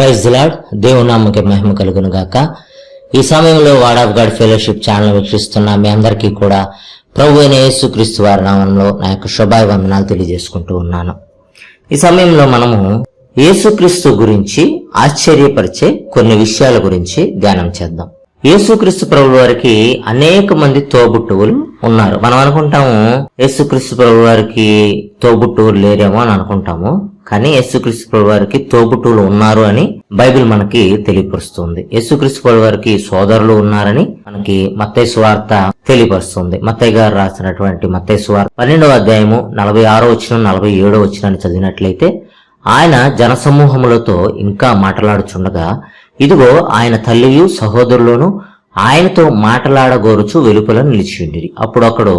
Praise lord దేవునామకి మహిమ కలుగును గాక. ఈ సమయంలో వాడ్ ఆఫ్ గాడ్ ఫెలోషిప్ ఛానల్ వీక్షిస్తున్న మీ అందరికీ కూడా ప్రభు అయిన యేసుక్రీస్తు వారి నామంలో నా యొక్క శుభాభివందనాలు తెలియజేసుకుంటూ ఉన్నాను. ఈ సమయంలో మనము యేసుక్రీస్తు గురించి ఆశ్చర్యపరిచే కొన్ని విషయాల గురించి ధ్యానం చేద్దాం. యేసుక్రీస్తు ప్రభు వారికి అనేక మంది తోబుట్టువులు ఉన్నారు. మనం అనుకుంటాము యేసుక్రీస్తు ప్రభు వారికి తోబుట్టువులు లేరేమో అని అనుకుంటాము. కానీ యేసుక్రీస్తు వారికి తోబుట్టువులు ఉన్నారు అని బైబిల్ మనకి తెలియపరుస్తుంది. యేసుక్రీస్తు వారికి సోదరులు ఉన్నారని మనకి మత్తయ్య సువార్త తెలియపరుస్తుంది. మత్తయ్య గారు రాసినటువంటి మత్తయ్య సువార్త పన్నెండవ అధ్యాయము నలభై ఆరో వచ్చిన నలభై ఏడో వచ్చిన చదివినట్లయితే ఆయన జనసమూహములతో ఇంకా మాట్లాడుచుండగా ఇదిగో ఆయన తల్లియు సహోదరులను ఆయనతో మాట్లాడగోరుచు వెలుపల నిలిచిండిరి అప్పుడు అక్కడు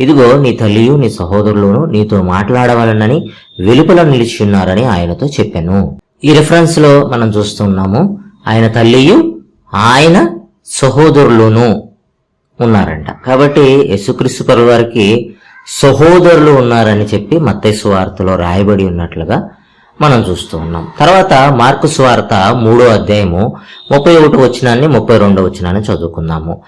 ఇదిగో నీ తల్లియు నీ సహోదరులను నీతో మాట్లాడవాలనని వెలుపల నిలిచి ఉన్నారని ఆయనతో చెప్పాను. ఈ రిఫరెన్స్లో మనం చూస్తున్నాము ఆయన తల్లియు ఆయన సహోదరులును ఉన్నారంట. కాబట్టి యేసుక్రీస్తు వారికి సహోదరులు ఉన్నారని చెప్పి మత్తైసు వార్తలో రాయబడి ఉన్నట్లుగా మనం చూస్తూ ఉన్నాం. తర్వాత మార్కు స్వార్త మూడో అధ్యాయము ముప్పై ఒకటి వచ్చినాన్ని ముప్పై రెండో వచ్చినాన్ని చదువుకుందాము.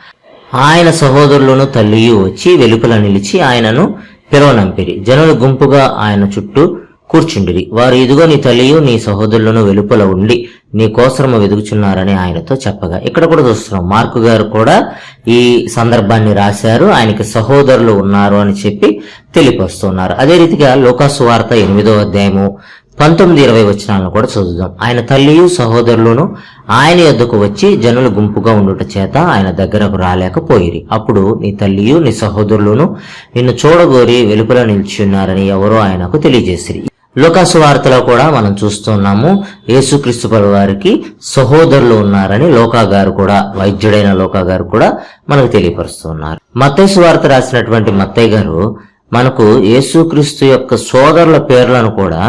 ఆయన సహోదరులను తల్లియు వచ్చి వెలుపల నిలిచి ఆయనను పిలవనంపిరి జనులు గుంపుగా ఆయన చుట్టూ కూర్చుండిరి. వారు ఇదిగో నీ తల్లియు నీ సహోదరులను వెలుపల ఉండి నీ కోసరము వెదుగుచున్నారని ఆయనతో చెప్పగా. ఇక్కడ కూడా చూస్తున్నాం. మార్కు గారు కూడా ఈ సందర్భాన్ని రాశారు. ఆయనకి సహోదరులు ఉన్నారు అని చెప్పి తెలియపరుస్తున్నారు. అదే రీతిగా లోకాసు వార్త ఎనిమిదో అధ్యాయము పంతొమ్మిది ఇరవై వచనాలను కూడా చదువుదాం. ఆయన తల్లియు సహోదరులను ఆయన యొద్దకు వచ్చి జనులు గుంపుగా ఉండుట చేత ఆయన దగ్గరకు రాలేకపోయిరి. అప్పుడు నీ తల్లియు నీ సహోదరులను నిన్ను చూడగోరి వెలుపల నిల్చున్నారని ఎవరో ఆయనకు తెలియజేసిరి. లోకాసు వార్తలో కూడా మనం చూస్తున్నాము యేసుక్రీస్తు వారికి సహోదరులు ఉన్నారని లోకా గారు కూడా వైద్యుడైన లోకా గారు కూడా మనకు తెలియపరుస్తున్నారు. మత్తయ్య వార్త రాసినటువంటి మత్తయ్య గారు మనకు యేసుక్రీస్తు యొక్క సోదరుల పేర్లను కూడా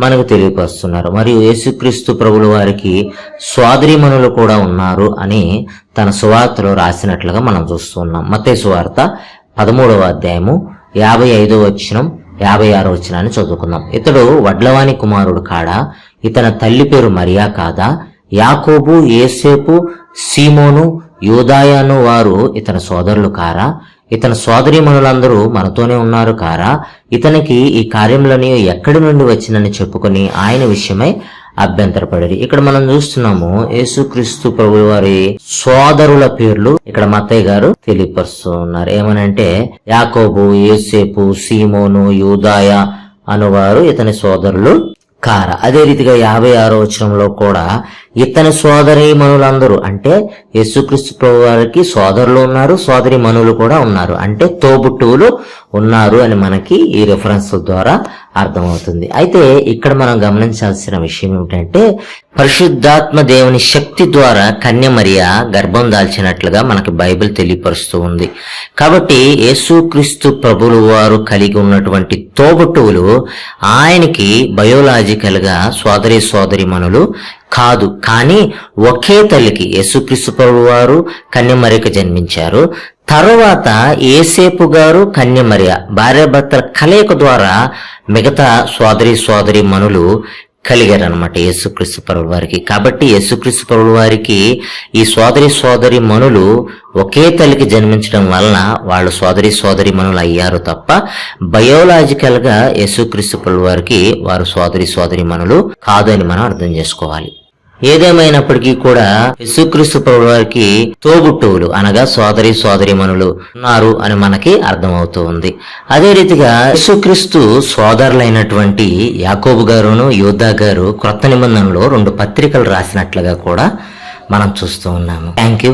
మనకు తెలియపరుస్తున్నారు. మరియు యేసుక్రీస్తు ప్రభుల వారికి స్వాదరిమణులు కూడా ఉన్నారు అని తన సువార్తలో రాసినట్లుగా మనం చూస్తున్నాం మతే సువార్త పదమూడవ అధ్యాయము యాభై ఐదో వచ్చినం యాభై ఆరో వచ్చినాన్ని చదువుకుందాం. ఇతడు వడ్లవాణి కుమారుడు కాడా? ఇతని తల్లి పేరు మరియా కాదా? యాకోబు ఏసేపు సీమోను యూదాయాను వారు ఇతని సోదరులు కారా? ఇతని సోదరీమణులందరూ మనతోనే ఉన్నారు కారా ఇతనికి ఈ కార్యములని ఎక్కడి నుండి వచ్చినని చెప్పుకొని ఆయన విషయమై అభ్యంతరపడేది. ఇక్కడ మనం చూస్తున్నాము యేసుక్రీస్తు ప్రభు వారి సోదరుల పేర్లు ఇక్కడ మత్తయ్య గారు తెలియపరుస్తున్నారు. ఏమనంటే యాకోబు ఏసేపు సీమోను యూదాయ అనువారు ఇతని సోదరులు కార. అదే రీతిగా యాభై ఆరో వచనంలో కూడా ఇతని సోదరి మనులందరూ అంటే యేసుక్రీస్తు ప్రభు వారికి సోదరులు ఉన్నారు సోదరి మనులు కూడా ఉన్నారు. అంటే తోబుట్టువులు ఉన్నారు అని మనకి ఈ రిఫరెన్స్ ద్వారా అర్థమవుతుంది. అయితే ఇక్కడ మనం గమనించాల్సిన విషయం ఏమిటంటే పరిశుద్ధాత్మ దేవుని శక్తి ద్వారా కన్య మరియ గర్భం దాల్చినట్లుగా మనకి బైబిల్ తెలియపరుస్తూ ఉంది. కాబట్టి యేసుక్రీస్తు ప్రభులు వారు కలిగి ఉన్నటువంటి తోబుట్టువులు ఆయనకి బయోలాజికల్గా సోదరి సోదరి మనులు కాదు. కానీ ఒకే తల్లికి యేసుక్రీస్తు ప్రభు వారు కన్యమరిక జన్మించారు. తరువాత ఏసేపు గారు కన్యమరియ భార్యాభర్తల కలయిక ద్వారా మిగతా సోదరి సోదరి మనులు కలిగారనమాట యేసుక్రీస్తు పరువుల వారికి. కాబట్టి యేసుక్రీస్తు పరువుల వారికి ఈ సోదరి సోదరి మనులు ఒకే తల్లికి జన్మించడం వలన వాళ్ళు సోదరి సోదరి మనులు అయ్యారు తప్ప బయోలాజికల్గా యేసుక్రీస్తు పరువుల వారికి వారు సోదరి సోదరి మనులు కాదు అని మనం అర్థం చేసుకోవాలి. ఏదేమైనప్పటికీ కూడా యేసుక్రీస్తు ప్రభు వారికి తోబుట్టువులు అనగా సోదరి సోదరి మనులు ఉన్నారు అని మనకి అర్థమవుతూ ఉంది అదే రీతిగా యేసుక్రీస్తు సోదరులైనటువంటి యాకోబు గారును యోధా గారు క్రొత్త నిబంధనలో రెండు పత్రికలు రాసినట్లుగా కూడా మనం చూస్తూ ఉన్నాము. Thank you